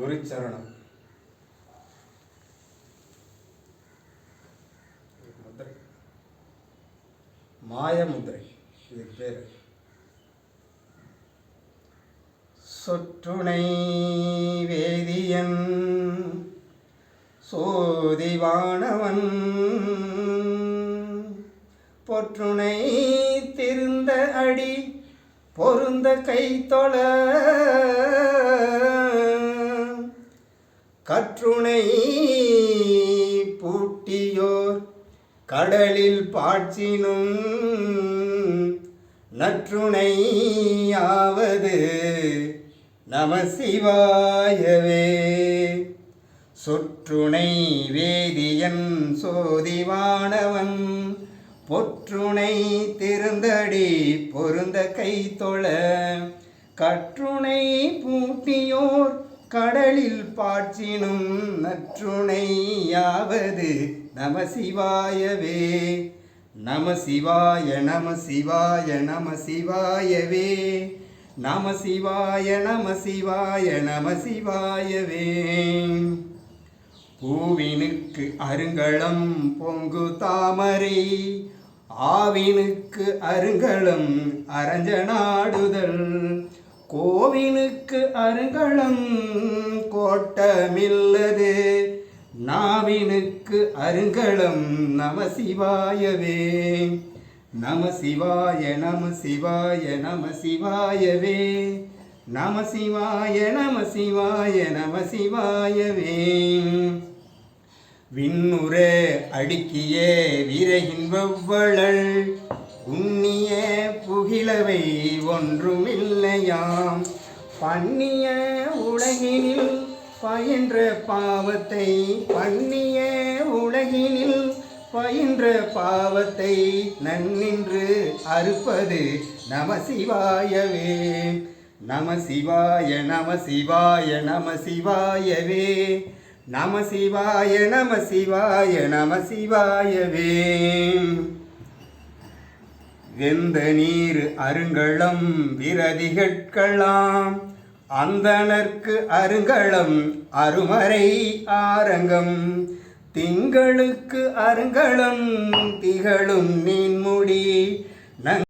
குருச்சரணம். முத்திரை மாய முத்திரை இதுக்கு பேர். சொற்றுணை வேதியன் சோதிவானவன் பொற்றுணை திருந்த அடி பொருந்த கை தொழ கற்றுணை பூட்டியோர் கடலில் பாய்ச்சினும் நற்றுணையாவது நம சிவாயவே. சொற்றுணை வேதியன் சோதிவானவன் பொற்றுணை திருந்தடி பொருந்த கை தொழ. கற்றுணை பூட்டியோர் கடலில் பாற்றினும் நற்றுணையாவது நம சிவாயவே. நம சிவாய நம சிவாய நம சிவாயவே. நம சிவாய நம சிவாய நம சிவாயவே. பூவினுக்கு அருங்களம் பொங்கு தாமரை ஆவினுக்கு அருங்களம் அரஞ்சனாடுதல் கோவினுக்கு அருங்களம் கோட்டமில்லது. நாவினுக்கு அருங்களம் நம சிவாயவே. நம சிவாய நம சிவாய நம சிவாயவே. நம சிவாய நம சிவாய நம சிவாயவே. விண்ணுற அடுக்கியே விரையின் வவ்வளள் உண்ணிய புகிழவை ஒன்றுமில்லையாம். பண்ணிய உலகினில் பயின்ற பாவத்தை பண்ணிய உலகினில் பயின்ற பாவத்தை நன்னின்று அறுப்பது நம சிவாயவே நம சிவாய நம சிவாய நம சிவாயவே நம சிவாய நம சிவாய நம சிவாயவே வெந்த நீர் அருங்களம் விரதிகட்களாம். அந்தனர்க்கு அருங்களம் அருமறை ஆரங்கம். திங்களுக்கு அருங்களம் திகழும் நீன்முடி